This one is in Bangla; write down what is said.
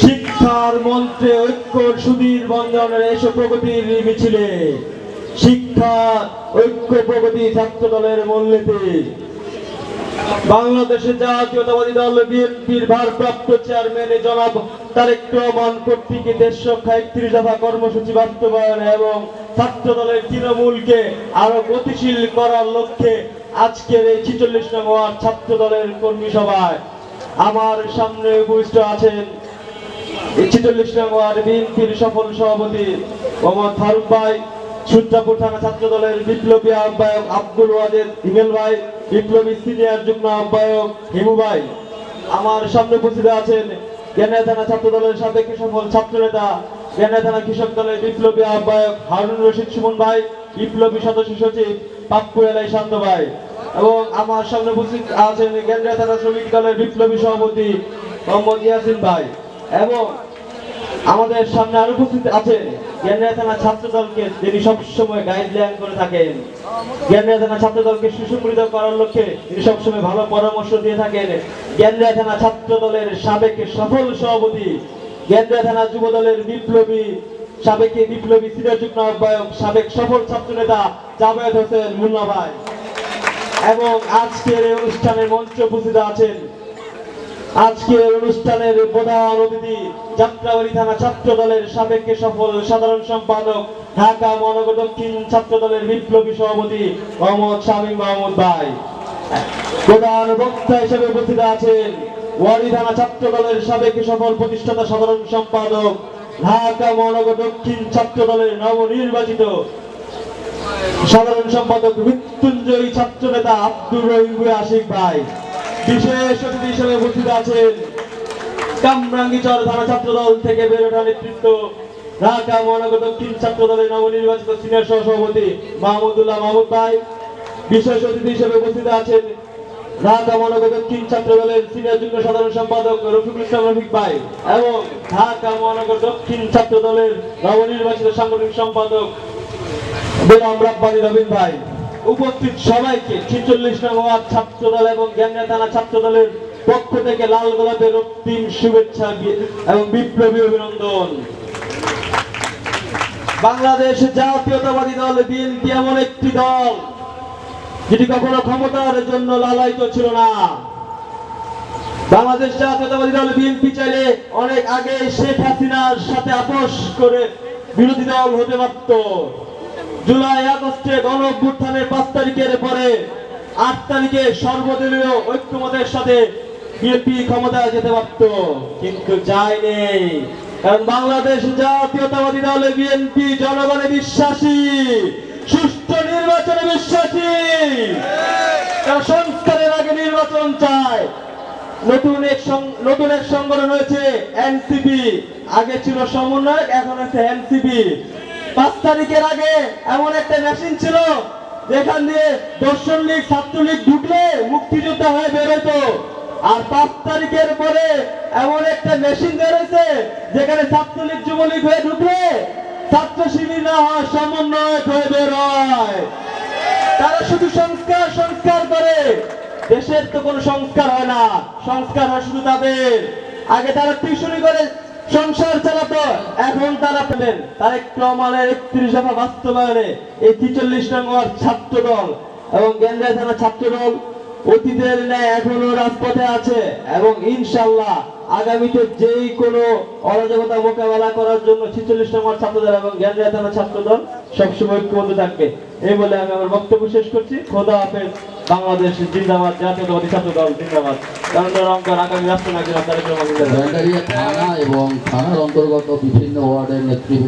শিক্ষার মন্ত্রে ঐক্য সুধীর বন্ধনের এসব প্রগতির মিছিলে। শিক্ষা ঐক্য, প্রগতি ছাত্র দলের মূলনীতি। বাংলাদেশের জাতীয়তাবাদী দল বিএনপির ভারপ্রাপ্ত চেয়ারম্যান জনাব তারেক রহমান কর্তৃক রক্ষা একত্রিশ দফা কর্মসূচি বাস্তবায়ন এবং ছাত্র দলের তৃণমূলকে আরও গতিশীল করার লক্ষ্যে আজকের এই ছিচল্লিশ নং ওয়ার্ড ছাত্র দলের কর্মী সভায় আমার সামনে উপবিষ্ট আছেন ছিচল্লিশ নং ওয়ার্ড বিএনপির সফল সভাপতি মোহাম্মদ ফারুক ভাই, সূত্রাপুর থানা ছাত্র দলের বিপ্লবী আহ্বায়ক আব্দুল ওয়াজেদ হিমেল ভাই, বিপ্লবী সিনিয়র যুগ্ম আহ্বায়ক হিমু ভাই। আমার সামনে উপস্থিত আছেন জ্ঞানের থানা ছাত্র দলের সাবেক সফল ছাত্র নেতা জ্ঞানের থানা কৃষক দলের বিপ্লবী আহ্বায়ক হারুন রশিদ সুমন ভাই, বিপ্লবী সদস্য সচিব পাপ্পু এলাই শান্ত ভাই। এবং আমার সামনে উপস্থিত আছেন জ্ঞানের থানা শ্রমিক দলের বিপ্লবী সভাপতি মোহাম্মদ ইয়াসিন ভাই এবং আমাদের সামনে আরও উপস্থিত আছেন থানা ছাত্র দলকে যিনি সবসময় গাইডলাইন করে থাকেন। থানা ছাত্র দলকে করার লক্ষ্যে তিনি সবসময় ভালো পরামর্শ দিয়ে থাকেন। জ্ঞানীয় থানা ছাত্র দলের সাবেক সফল সভাপতি জ্ঞানীয় থানা যুব দলের বিপ্লবী, সাবেক বিপ্লবী সিনিয়র আহ্বায়ক, সাবেক সফল ছাত্র নেতা জাভেদ হোসেন মুন্না ভাই। এবং আজকের এই অনুষ্ঠানে মঞ্চে উপস্থিত আছেন আজকের অনুষ্ঠানের প্রধান অতিথি যাত্রাবাড়ি থানা ছাত্র দলের সাবেক সফল সাধারণ সম্পাদক ঢাকা মহানগর দক্ষিণ ছাত্র দলের বিপ্লবী সভাপতি মোহাম্মদ শামীম মাহমুদ ভাই। প্রধান বক্তা হিসেবে উপস্থিত আছেন ওয়ারি থানা ছাত্র দলের সাবেক সফল প্রতিষ্ঠাতা সাধারণ সম্পাদক ঢাকা মহানগর দক্ষিণ ছাত্র দলের নবনির্বাচিত সাধারণ সম্পাদক মৃত্যুঞ্জয়ী ছাত্র নেতা আব্দুর রহিম আশিক ভাই। বিশেষ অতিথি হিসেবে উপস্থিত আছেন কামরাঙ্গীচর থানা ছাত্র দল থেকে বের ওঠা নেতৃত্ব ঢাকা মহানগর দক্ষিণ ছাত্র দলের নবনির্বাচিত সিনিয়র সহসভাপতি মাহমুদুল্লাহ মাহমুদ ভাই। বিশেষ অতিথি হিসেবে উপস্থিত আছেন ঢাকা মহানগর দক্ষিণ ছাত্র দলের সিনিয়র যুগ্ম সাধারণ সম্পাদক রফিকুল ইসলাম রফিক ভাই এবং ঢাকা মহানগর দক্ষিণ ছাত্র দলের নবনির্বাচিত সাংগঠনিক সম্পাদক ভাই। উপস্থিত সবাইকে ছিচল্লিশ নং ওয়ার্ড ছাত্র দল এবং থানা ছাত্র দলের পক্ষ থেকে লাল গোলাপের শুভেচ্ছা এবং বিপ্লবী অভিনন্দন। বাংলাদেশ জাতীয়তাবাদী দল, বিএনপি এমন একটি দল, যেটি কখনো ক্ষমতার জন্য লালায়িত ছিল না। বাংলাদেশ জাতীয়তাবাদী দল, বিএনপি চাইলে অনেক আগে শেখ হাসিনার সাথে আপোষ করে বিরোধী দল হতে পারত। জুলাই আগস্টে গণ অভ্যুত্থানের পাঁচ তারিখের পরে আট তারিখে সর্বদলীয় ঐক্যমতের সাথে বিএনপি ক্ষমতায় যেতে পারত। কিন্তু যায়নি। কারণ বাংলাদেশ জাতীয়তাবাদী দল, বিএনপি জনগণে বিশ্বাসী, সুষ্ঠু নির্বাচনে বিশ্বাসী। সংস্কারের আগে নির্বাচন চায়। নতুন এক নতুন এক সংগঠন হয়েছে এনসিপি। আগে ছিল সমন্বয়ক, এখন হচ্ছে এনসিপি। পাঁচ তারিখের আগে এমন একটা মেশিন ছিল, যেখান দিয়ে দর্শন লীগ ছাত্রলীগ ঢুকলে মুক্তিযোদ্ধা হয়ে বেরোতো। আর পাঁচ তারিখের পরে এমন একটা মেশিন বেরোয়েছে যেখানে ছাত্রলীগ যুবলীগ হয়ে ঢুকলে ছাত্র শিবির না হয় সমন্বয়ক হয়ে বেরোয় তারা শুধু সংস্কার সংস্কার করে। দেশের তো কোনো সংস্কার হয় না, সংস্কার হয় শুধু তাদের। আগে তারা টিউশনি করে সংসার চালাতো, এখন তারা পেলেন। তারেক রহমানের একত্রিশ দফা বাস্তবায়নে এই ছিচল্লিশ নং ওয়ার্ড ছাত্র দল এবং গেন্দ্রা থানা ছাত্র দল অতীতের ন্যায় এখনও রাজপথে আছে এবং ইনশাল্লাহ আগামীতে যেই কোনো অরাজকতা মোকাবেলা করার জন্য ছিচল্লিশ নম্বর ছাত্রদল এবং জ্ঞানরিয়া থানা ছাত্রদল সবসময় ঐক্যবদ্ধ থাকবে। এই বলে আমি আমার বক্তব্য শেষ করছি। খোদা হাফেজ। বাংলাদেশ জিন্দাবাদ, জাতীয়তাবাদী ছাত্র দল জিন্দাবাদ কারণ রংকার আগামী রাষ্ট্রনায়ক তারেক রহমান জিন্দাবাদ। ব্যান্ডারিয়া থানা এবং থানার অন্তর্গত বিভিন্ন ওয়ার্ডের নেতৃবৃন্দ